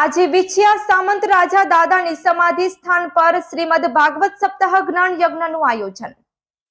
આજે વિછિયા સામંત રાજા દાદાની સમાધિ સ્થાન પર શ્રીમદ ભાગવત સપ્તાહ જ્ઞાન યજ્ઞનું આયોજન.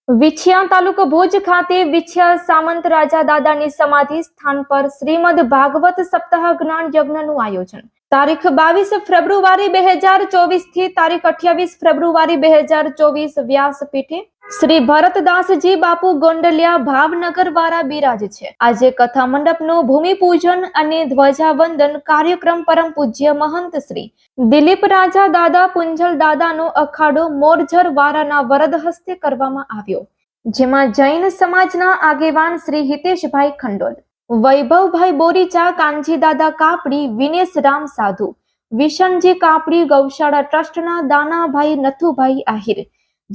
વિછિયા તાલુકો ભુજ ખાતે વિછિયા સામંત રાજા દાદાની સમાધિ સ્થાન પર શ્રીમદ ભાગવત સપ્તાહ જ્ઞાન યજ્ઞનું આયોજન. તારીખ બાવીસ ફેબ્રુઆરી બે હજાર ચોવીસથી તારીખ અઠ્યાવીસ ફેબ્રુઆરી બે હજાર ચોવીસ વ્યાસપીઠે શ્રી ભરતદાસજી બાપુ ગોંડલિયા ભાવનગર વાળા બિરાજ છે. આજે કથા મંડપનું ભૂમિપૂજન અને ધ્વજાવંદન કાર્યક્રમ પરમ પૂજ્ય મહંત શ્રી. દિલીપ રાજા દાદા પુંજલ દાદાનો અખાડો મોરજર વારાના વરદ હસ્તે કરવામાં આવ્યો. જેમાં જૈન સમાજના આગેવાન શ્રી હિતેશભાઈ ખંડોલ, વૈભવભાઈ બોરીચા કાનજી દાદા કાપડી વિનેશ રામ સાધુ, વિશનજી કાપડી, ગૌશાળા ટ્રસ્ટના દાનાભાઈ નથુભાઈ આહિર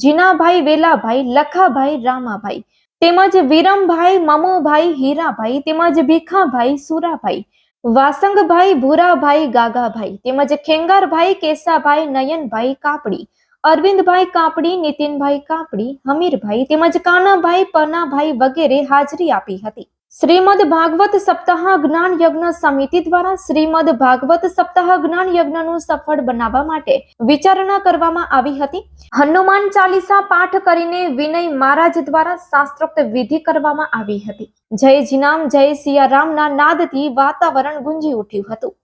જીનાભાઈ વેલાભાઈ, લખાભાઈ રામાભાઈ, તેમજ વિરમભાઈ, મમુભાઈ, હીરાભાઈ, તેમજ ભીખાભાઈ, સુરાભાઈ, વાસંગભાઈ, ભૂરાભાઈ, ગાગાભાઈ, તેમજ ખેંગારભાઈ, કેસાભાઈ, નયનભાઈ કાપડી, અરવિંદભાઈ કાપડી, નીતિનભાઈ કાપડી, હમીરભાઈ તેમજ કાનાભાઈ, પનાભાઈ વગેરે હાજરી આપી હતી. શ્રીમદ ભાગવત સપ્તાહ જ્ઞાન યજ્ઞ સમિતિ દ્વારા શ્રીમદ ભાગવત સપ્તાહ જ્ઞાન યજ્ઞનું સફળ બનાવવા માટે વિચારણા કરવામાં આવી હતી. હનુમાન ચાલીસા પાઠ કરીને વિનય મહારાજ દ્વારા શાસ્ત્રોક્ત વિધિ કરવામાં આવી હતી. જય જીનામ, જય સિયા રામના નાદથી વાતાવરણ ગુંજી ઉઠ્યું હતું.